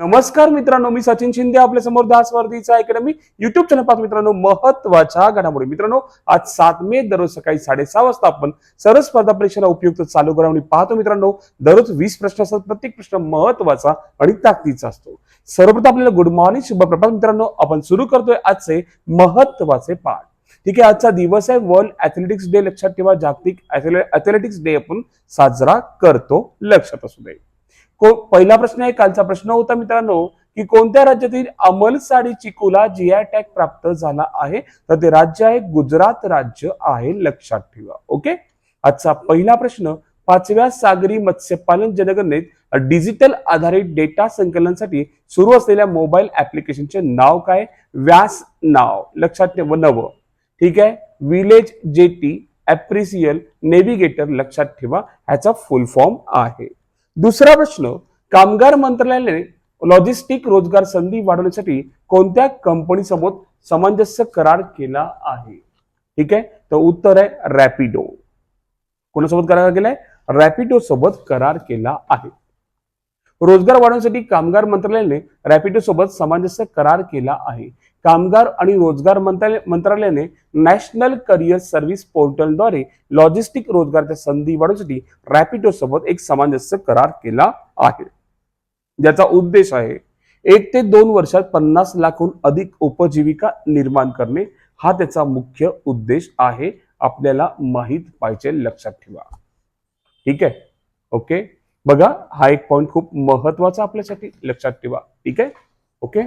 नमस्कार मित्रांनो मी सचिन शिंदे आपल्यासमोर दास वर्दीचा अकॅडमी युट्यूब चॅनल पाच मित्रांनो महत्त्वाच्या घडामोडी. मित्रांनो आज सात मे दररोज सकाळी साडेसहा वाजता आपण सर्व स्पर्धा परीक्षेला उपयुक्त चालू घडामोडी पाहतो मित्रांनो. दररोज वीस प्रश्न असतात प्रत्येक प्रश्न महत्त्वाचा आणि ताकदीचा असतो. सर्वप्रथम आपल्याला गुड मॉर्निंग शुभप्रभात मित्रांनो. आपण सुरू करतोय आजचे महत्त्वाचे पाठ. ठीक आहे आजचा दिवस आहे वर्ल्ड ऍथलेटिक्स डे लक्षात ठेवा जागतिक ऍथलेटिक्स डे आपण साजरा करतो. लक्षात असू दे. पहिला प्रश्न आहे कालचा प्रश्न होता मित्रांनो की कोणत्या राज्यातील अमलसाडी चिकूला जीआय टॅग प्राप्त झाला आहे? तर ते राज्य आहे गुजरात राज्य आहे लक्षात ठेवा ओके? आजचा पहिला प्रश्न पाचव्या सागरी मत्स्यपालन जनगणनेत डिजिटल आधारित डेटा संकलनासाठी सुरू असलेल्या मोबाईल ऍप्लिकेशनचे नाव काय? व्यास नाव लक्षात ठेवा नवं. ठीक आहे? विलेज जेटी ऍप्रिसियल नेव्हिगेटर लक्षात ठेवा ह्याचा फुल फॉर्म आहे. दुसरा प्रश्न कामगार मंत्रालयाने लॉजिस्टिक रोजगार संधी वाढवण्यासाठी कोणत्या कंपनीसोबत सामंजस्य करार केला आहे? ठीक आहे? तर उत्तर आहे रॅपिडो कोणासोबत करार केलाय? रॅपिडो सोबत करार केला आहे. रोजगार वाढवण्यासाठी कामगार मंत्रालयाने रॅपिडो सोबत सामंजस्य करार केला आहे. कामगार आणि रोजगार मंत्रालय मंत्रालयाने नॅशनल करिअर सर्व्हिस पोर्टलद्वारे लॉजिस्टिक रोजगारच्या संधी वाढवण्यासाठी रॅपिडो सोबत एक सामंजस्य करार केला आहे. ज्याचा उद्देश आहे एक ते दोन वर्षात पन्नास लाखहून अधिक उपजीविका निर्माण करणे. हा त्याचा मुख्य उद्देश आहे. आपल्याला माहीत पाहिजे लक्षात ठेवा. ठीक आहे? ओके? बघा हा एक पॉइंट खूप महत्त्वाचा आपल्यासाठी. लक्षात ठेवा. ठीक आहे? ओके?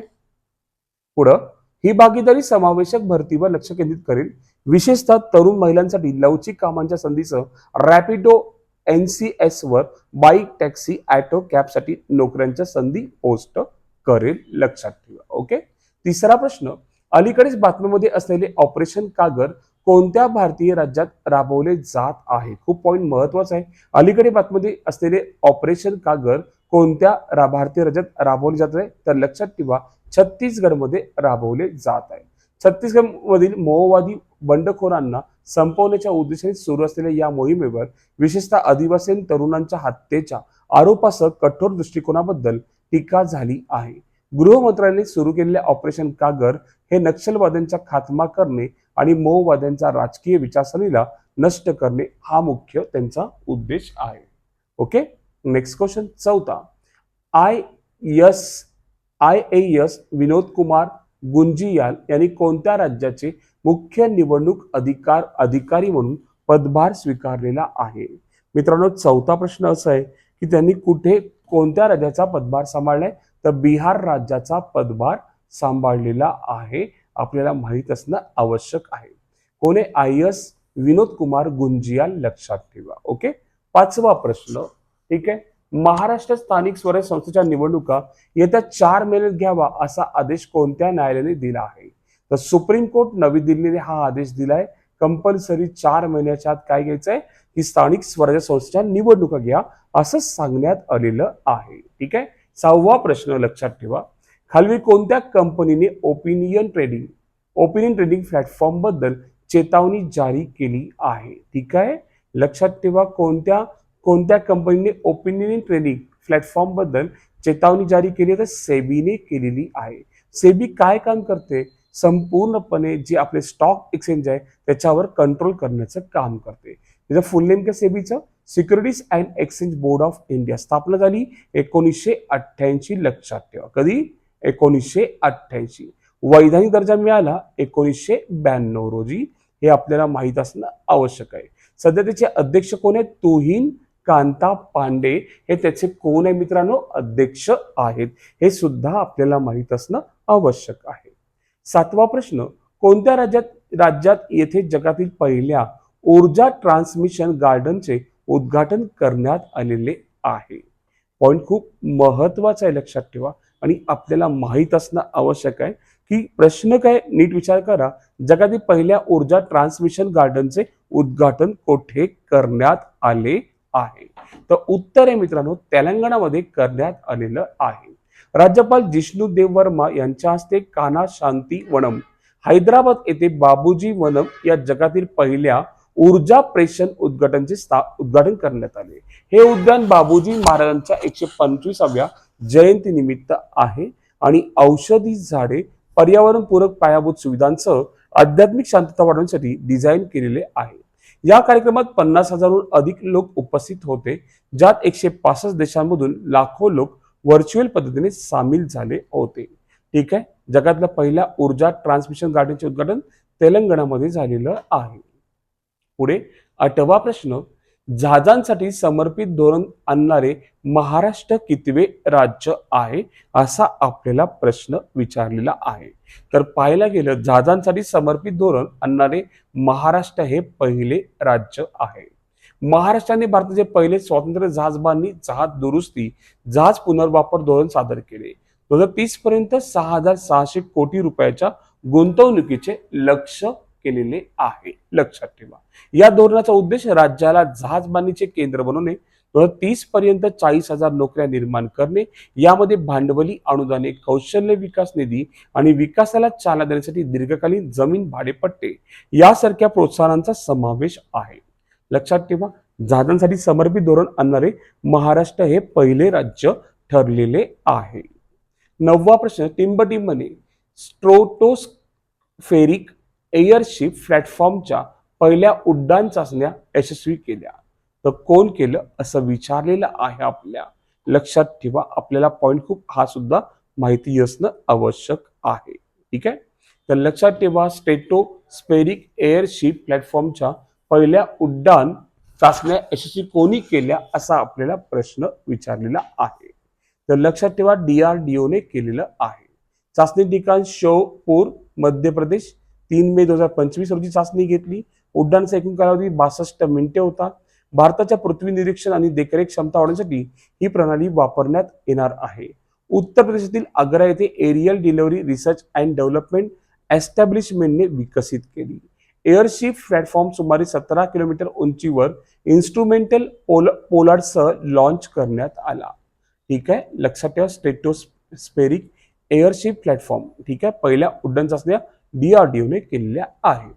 पुढं. ही भागीदारी समावेशक भरतीवर लक्ष केंद्रित करेल. विशेषतः तरुण महिलांसाठी लवचिक कामांच्या संधीसह रॅपिडो एनसीएस वर बाईक टॅक्सी ॲटो कॅबसाठी नोकऱ्यांच्या संधी पोस्ट करेल लक्षात ठेवा. ओके? तिसरा प्रश्न. अलीकडेच बातमीमध्ये असलेले ऑपरेशन कागर कोणत्या भारतीय राज्यात राबवले जात आहे? खूप पॉईंट महत्त्वाचा आहे. अलीकडे बातमीमध्ये असलेले ऑपरेशन कागर कोणत्या रा- भारतीय राज्यात राबवले जात आहे? तर लक्षात ठेवा छत्तीसगडमध्ये राबवले जात आहे. छत्तीसगड मधील मोहवादी बंडखोरांना संपवण्याच्या उद्देशाने सुरू असलेल्या या मोहिमेवर विशेषतः आदिवासी तरुणांच्या हत्येच्या आरोपासह कठोर दृष्टिकोनाबद्दल टीका झाली आहे. गृह मंत्रालयाने सुरू केलेल्या ऑपरेशन कागर हे नक्षलवाद्यांचा खात्मा करणे आणि मोहवाद्यांचा राजकीय विचारसरणीला नष्ट करणे हा मुख्य त्यांचा उद्देश आहे. ओके? नेक्स्ट क्वेश्चन चौथा. I S I A S Vinod Kumar Gunjiyal यांनी कोणत्या राज्याचे मुख्य निवडणूक अधिकार अधिकारी म्हणून पदभार स्वीकारलेला आहे? मित्रांनो चौथा प्रश्न असा आहे की त्यांनी कुठे कोणत्या राज्याचा पदभार सांभाळलाय? तर बिहार राज्याचा पदभार सांभाळलेला आहे. आपल्याला माहीत असणं आवश्यक आहे. कोणे आय एस विनोद कुमार गुंजियाल लक्षात ठेवा. ओके? पाचवा प्रश्न. ठीक आहे? महाराष्ट्र स्थानिक स्वराज्य संस्थेच्या निवडणुका येत्या चार महिन्यात घ्यावा असा आदेश कोणत्या न्यायालयाने दिला आहे? तर सुप्रीम कोर्ट नवी दिल्लीने हा आदेश दिलाय. कंपल्सरी चार महिन्याच्या आत काय घ्यायचंय? की स्थानिक स्वराज्य संस्थेच्या निवडणुका घ्या असं सांगण्यात आलेलं आहे. ठीक आहे? सहावा प्रश्न लक्षात ठेवा. खालवी कोणत्या कंपनीने ओपिनियन ट्रेडिंग ओपिनियन ट्रेडिंग प्लॅटफॉर्मबद्दल चेतावणी जारी केली आहे? ठीक आहे? लक्षात ठेवा कोणत्या कोणत्या कंपनीने ओपिनियन ट्रेडिंग प्लॅटफॉर्मबद्दल चेतावणी जारी केली तर सेबीने केलेली आहे. सेबी काय काम करते? संपूर्णपणे जे आपले स्टॉक एक्सचेंज आहे त्याच्यावर कंट्रोल करण्याचं काम करते. त्याचं फुल नेम काय सेबीचं? Securities and exchange board of India स्थापना झाली एकोणीसशे अठ्ठ्याऐंशी लक्षात ठेवा. कधी? एकोणीसशे अठ्ठ्याऐंशी. वैधानिक दर्जा मिळाला एकोणीसशे ब्याण्णव रोजी. हे आपल्याला माहीत असणं आवश्यक आहे. सध्या त्याचे अध्यक्ष कोण आहेत? तुहीन कांता पांडे हे त्याचे कोण आहे मित्रांनो? अध्यक्ष आहेत. हे सुद्धा आपल्याला माहीत असणं आवश्यक आहे. सातवा प्रश्न कोणत्या राज्यात राज्यात येथे जगातील पहिल्या ऊर्जा ट्रान्समिशन गार्डनचे उद्घाटन करण्यात आलेले आहे? पॉईंट खूप महत्त्वाचा आहे लक्षात ठेवा आणि आपल्याला माहीत असणं आवश्यक आहे की प्रश्न काय नीट विचार करा. जगातील पहिल्या ऊर्जा ट्रान्समिशन गार्डनचे उद्घाटन कोठे करण्यात आले? आहे. तर उत्तर आहे मित्रांनो तेलंगणामध्ये करण्यात आलेलं आहे. राज्यपाल जिष्णू देव वर्मा यांच्या हस्ते काना शांती वनम हैदराबाद येथे बाबूजी वनम या जगातील पहिल्या ऊर्जा प्रेषण उद्घाटनचे उद्घाटन करण्यात आले. हे उद्यान बाबूजी महाराजांच्या एकशे पंचवीसाव्या जयंती निमित्त आहे आणि औषधी झाडे पर्यावरणपूरक पायाभूत सुविधांसह आध्यात्मिक शांतता वाढवण्यासाठी डिझाईन केलेले आहे. या कार्यक्रमात पन्नास हजारहून अधिक लोक उपस्थित होते ज्यात एकशे पासष्ट देशांमधून लाखो लोक व्हर्च्युअल पद्धतीने सामील झाले होते. ठीक आहे? जगातल्या पहिल्या ऊर्जा ट्रान्समिशन गार्डनचे उद्घाटन तेलंगणामध्ये झालेलं आहे. पुढे आठवा प्रश्न जहाजांसाठी समर्पित धोरण आणणारे महाराष्ट्र कितवे राज्य आहे असा आपल्याला प्रश्न विचारलेला आहे. तर पाहायला गेलं जहाजांसाठी समर्पित धोरण आणणारे महाराष्ट्र हे पहिले राज्य आहे. महाराष्ट्राने भारताचे पहिले स्वातंत्र्य जहाजबांनी जहाज दुरुस्ती जहाज पुनर्वापर धोरण सादर केले. दोन हजार तीस पर्यंत सहा हजार सहाशे कोटी रुपयाच्या गुंतवणुकीचे लक्ष केलेले आहे. लक्षात ठेवा. या धोरणाचा उद्देश राज्याला जहाज बांधणीचे केंद्र बनवणे दोन हजार तीस पर्यंत चाळीस हजार नोकऱ्या निर्माण करणे यामध्ये भांडवली अनुदाने कौशल्य विकास निधी आणि विकासाला चालना देण्यासाठी दीर्घकालीन जमीन भाडेपट्टे यासारख्या प्रोत्साहनांचा समावेश आहे. लक्षात ठेवा जहाजांसाठी समर्पित धोरण आणणारे महाराष्ट्र हे पहिले राज्य ठरलेले आहे. नववा प्रश्न टिंबटिंबने स्ट्रोटोस्फेरिक एअरशिप प्लॅटफॉर्मच्या पहिल्या उड्डाण चाचण्या यशस्वी केल्या. तर कोण केलं असं विचारलेलं आहे आपल्या? लक्षात ठेवा आपल्याला पॉईंट खूप हा सुद्धा माहिती असणं आवश्यक आहे. ठीक आहे? तर लक्षात ठेवा स्टेटो स्पेरिक एअरशिप प्लॅटफॉर्मच्या पहिल्या उड्डाण चाचण्या यशस्वी कोणी केल्या असा आपल्याला प्रश्न विचारलेला आहे. तर लक्षात ठेवा डीआरडीओने केलेलं आहे. चाचणी ठिकाण शोपूर मध्य प्रदेश तीन मे दोन हजार पंचवीस रोजी चाचणी घेतली. उड्डाणचा एकूण कालावधी बासष्ट मिनिटे होता. भारताच्या पृथ्वी निरीक्षण आणि देखरेख क्षमता वाढवण्यासाठी ही प्रणाली वापरण्यात येणार आहे. उत्तर प्रदेशातील आग्रा येथे aerial delivery research and development एस्टॅब्लिशमेंटने विकसित केली. एअरशिप प्लॅटफॉर्म सुमारे सतरा किलोमीटर उंचीवर इन्स्ट्रुमेंटल पोल पोलार्डसह लॉन्च करण्यात आला. ठीक आहे? लक्षात ठेवा स्टेटोस्पेरिक एअरशिप प्लॅटफॉर्म ठीक आहे? पहिल्या उड्डाण चाचण्या डीआरडीओने केलेल्या आहेत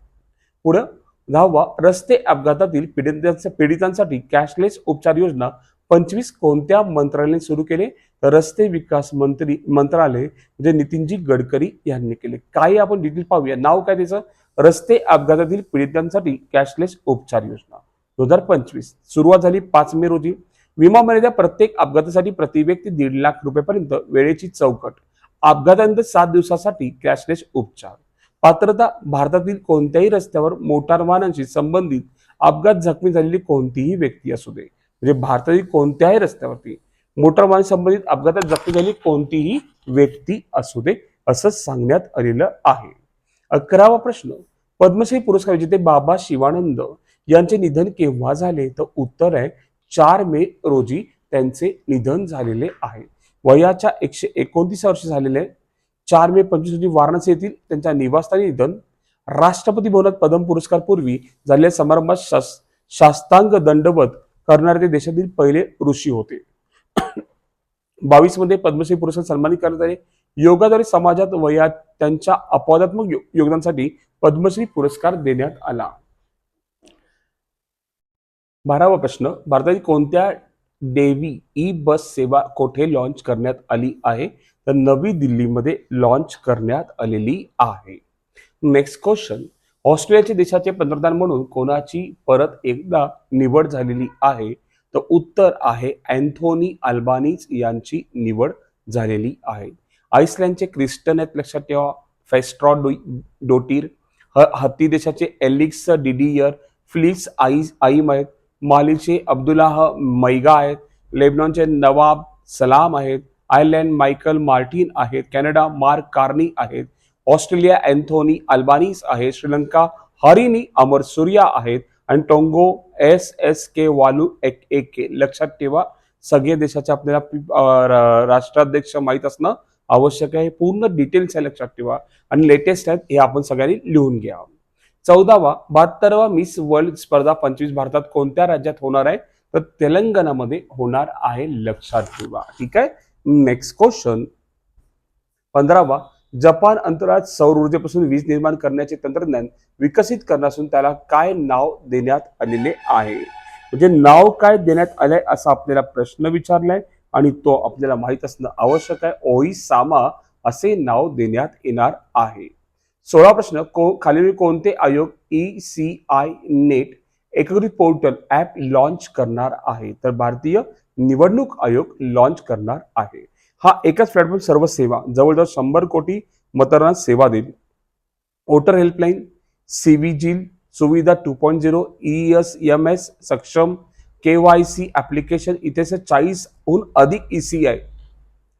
पुढं दहावा रस्ते अपघातातील पीडितांच्या पीडितांसाठी कॅशलेस उपचार योजना पंचवीस कोणत्या मंत्रालयाने सुरू केले? तर रस्ते विकास मंत्री मंत्रालय म्हणजे नितीनजी गडकरी यांनी केले. काही आपण डिटेल पाहूया. नाव काय त्याचं? रस्ते अपघातातील पीडितांसाठी कॅशलेस उपचार योजना. दोन हजार पंचवीस. सुरुवात झाली पाच मे रोजी. विमा मर्यादा प्रत्येक अपघातासाठी प्रति व्यक्ती दीड लाख रुपयेपर्यंत वेळेची चौकट. अपघातानंतर सात दिवसासाठी कॅशलेस उपचार. पात्रता भारतातील कोणत्याही रस्त्यावर मोटार वाहनांशी संबंधित अपघात जखमी झालेली कोणतीही व्यक्ती असू दे. म्हणजे भारतातील कोणत्याही रस्त्यावरती मोटार वाहन संबंधित अपघातात जखमी झालेली कोणतीही व्यक्ती असू दे असं सांगण्यात आलेलं आहे. अकरावा प्रश्न. पद्मश्री पुरस्कार विजेते बाबा शिवानंद यांचे निधन केव्हा झाले? तर उत्तर आहे चार मे रोजी त्यांचे निधन झालेले आहे. वयाच्या एकशे एकोणतीस वर्ष झालेले चार मे पंचवीस रोजी वाराणसी येथील त्यांच्या निवासस्थानी निधन राष्ट्रपती भवनात पद्म पुरस्कार पूर्वी झालेल्या समारंभात शास शास्तांग दंडवत करणारे ते देशातील पहिले ऋषी होते. बावीसमध्ये पद्मश्री पुरस्कार सन्मानित करण्यात आले. योगाद्वारे समाजात वयात त्यांच्या अपवादात्मक यो- योगदानासाठी पद्मश्री पुरस्कार देण्यात आला. बारावा प्रश्न. भारतातील कोणत्या डेवी ई बस सेवा कोठे लॉन्च करण्यात आली आहे? नवी दिल्लीमध्ये लॉन्च करण्यात आलेली आहे. नेक्स्ट क्वेश्चन ऑस्ट्रेलियाचे देशाचे पंतप्रधान म्हणून कोणाची परत एकदा निवड झालेली आहे? तर उत्तर आहे अँथोनी अल्बानीज यांची निवड झालेली आहे. आईसलँडचे क्रिस्टन आहेत लक्षात ठेवा. फेस्ट्रॉ डोटीर ह हत्ती देशाचे एलिक्स डिडियर फ्लिक्स आईज आईम आहेत. मालीचे अब्दुल्लाह मैगा आहेत. लेबनॉनचे नवाब सलाम आहेत. आयर्लंड मायकल मार्टिन आहेत कॅनडा मार्क कार्नी आहेत ऑस्ट्रेलिया अँथोनी अल्बानीस आहे श्रीलंका हरिनी अमर सूर्या आहेत आणि टोंगो एस एस के वालू एक एक के. लक्षात ठेवा सगळे देशाचे आपल्याला राष्ट्राध्यक्ष माहीत असणं आवश्यक आहे. पूर्ण डिटेल्स आहे लक्षात ठेवा. आणि लेटेस्ट आहेत हे आपण सगळ्यांनी लिहून घ्या. चौदावा बहात्तरवा मिस वर्ल्ड स्पर्धा पंचवीस भारतात कोणत्या राज्यात होणार आहे? तर तेलंगणामध्ये होणार आहे लक्षात ठेवा. ठीक आहे? Next question. पंधरावा जपान अंतराळात सौर ऊर्जेपासून वीज निर्माण करण्याचे तंत्रज्ञान विकसित करण्यासून त्याला काय नाव देण्यात आलेले आहे? म्हणजे नाव काय देण्यात आलंय असा आपल्याला प्रश्न विचारलाय आणि तो आपल्याला माहीत असणं आवश्यक आहे. ओई सामा असे नाव देण्यात येणार आहे. सोळा प्रश्न को खालील कोणते आयोग ई सी आय नेट एकीकृत पोर्टल ऍप लॉन्च करणार आहे? तर भारतीय निवडणूक आयोग लॉन्च करणार आहे. हा एकाच प्लॅटफॉर्म सर्व सेवा जवळजवळ शंभर कोटी मतदारांना सेवा देईल. वोटर हेल्पलाईन सीव्हिजिल सुविधा two point zero E S M S Saksham K Y C application इथे चाळीसहून अधिक ई सी आय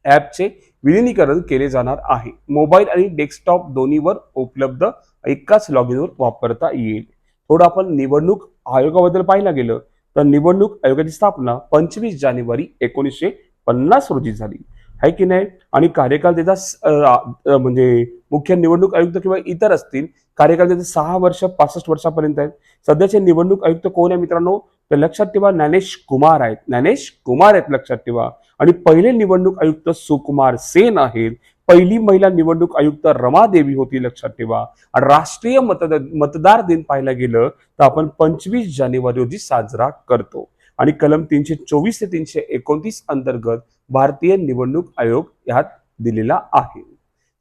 ॲपचे विलिनीकरण केले जाणार आहे. मोबाईल आणि डेस्कटॉप दोन्हीवर उपलब्ध एकाच लॉग इनवर वापरता येईल. थोडं आपण निवडणूक आयोगाबद्दल पाहायला गेलं तर निवडणूक आयोगाची स्थापना पंचवीस जानेवारी एकोणीसशे पन्नास रोजी झाली. आहे की नाही? आणि कार्यकाल त्याचा म्हणजे मुख्य निवडणूक आयुक्त किंवा इतर असतील कार्यकाल त्याचा सहा वर्ष पासष्ट वर्षापर्यंत आहेत. सध्याचे निवडणूक आयुक्त कोण आहे मित्रांनो? तर लक्षात ठेवा ज्ञानेश कुमार आहेत. ज्ञानेश कुमार आहेत लक्षात ठेवा. आणि पहिले निवडणूक आयुक्त सुकुमार सेन आहेत. पहिली महिला निवडणूक आयुक्त रमा देवी होती लक्षात ठेवा. आणि राष्ट्रीय मतदार मतदार दिन पाहायला गेलं तर आपण पंचवीस जानेवारी रोजी साजरा करतो. आणि कलम तीनशे चोवीस ते तीनशे एकोणतीस अंतर्गत भारतीय निवडणूक आयोग यात दिलेला आहे.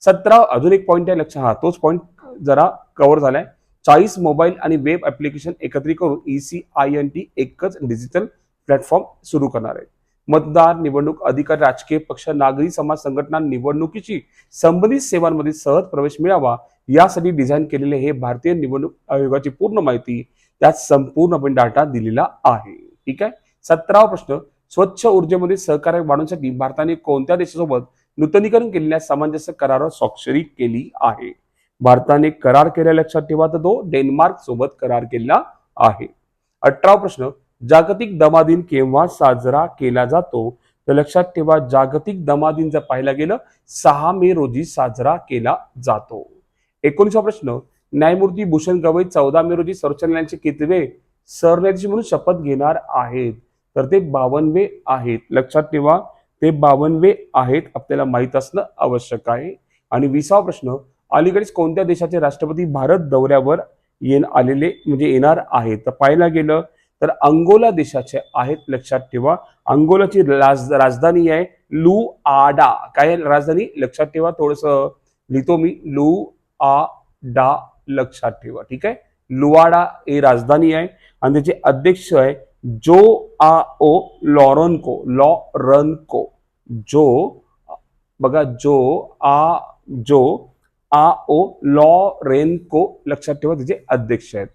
सतरा अजून एक पॉईंट आहे लक्षात. हा तोच पॉईंट जरा कव्हर झालाय. चाळीस मोबाईल आणि वेब ऍप्लिकेशन एकत्रित करून E C I N T एकच डिजिटल प्लॅटफॉर्म सुरू करणार आहे. मतदार निवडणूक अधिकारी राजकीय पक्ष नागरी समाज संघटना निवडणुकीची संबंधित सेवांमध्ये सहज प्रवेश मिळावा यासाठी डिझाईन केलेले हे भारतीय निवडणूक आयोगाची पूर्ण माहिती त्यात संपूर्णपणे डाटा दिलेला आहे. ठीक आहे? सतरावा प्रश्न स्वच्छ ऊर्जेमध्ये सहकार्य वाढवण्यासाठी भारताने कोणत्या देशासोबत नूतनीकरण केलेल्या सामंजस्य करारावर स्वाक्षरी केली आहे? भारताने करार केल्या लक्षात ठेवा तर तो डेन्मार्क सोबत करार केला आहे. अठरावा प्रश्न जागतिक दमा दिन केव्हा साजरा केला जातो? तर लक्षात ठेवा जागतिक दमा दिन जर पाहायला गेलं सहा मे रोजी साजरा केला जातो. एकोणीसवा प्रश्न न्यायमूर्ती भूषण गवई चौदा मे रोजी सर्वोच्च न्यायालयाचे कितवे सरन्यायाधीश म्हणून शपथ घेणार आहेत? तर ते बावनवे आहेत. लक्षात ठेवा ते बावनवे आहेत आपल्याला माहीत असणं आवश्यक आहे. आणि विसावा प्रश्न अलीकडेच कोणत्या देशाचे राष्ट्रपती भारत दौऱ्यावर येण आलेले म्हणजे येणार आहेत? तर पाहायला गेलं तर अंगोला देशाचे आहेत लक्षात ठेवा. अंगोलाची राज राजधानी आहे लू आडा काय राजधानी? लक्षात ठेवा थोडस. लिहितो मी. लू आ डा लक्षात ठेवा. ठीक आहे? लुआडा ही राजधानी आहे. आणि त्याचे अध्यक्ष आहे जो आ ओ लॉरनको लॉरनको. जो बघा जो आ जो आ ओ लॉरेनको लक्षात ठेवा त्याचे अध्यक्ष आहेत.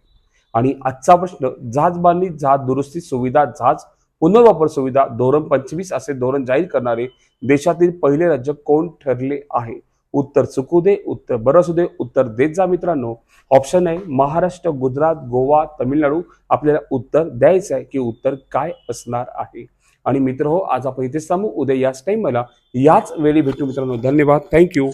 आणि आजचा प्रश्न जहाज बांधणी जहाज दुरुस्ती सुविधा जहाज पुनर्वापर सुविधा धोरण पंचवीस असे धोरण जाहीर करणारे देशातील पहिले राज्य कोण ठरले आहे? उत्तर चुकू दे उत्तर बरं असू दे उत्तर देत जा मित्रांनो. ऑप्शन आहे महाराष्ट्र गुजरात गोवा तमिळनाडू. आपल्याला उत्तर द्यायचं आहे की उत्तर काय असणार आहे? आणि मित्र हो आज आपण इथेच थांबू. उद्या याच टाइम मला याच वेळी भेटू मित्रांनो. धन्यवाद. थँक्यू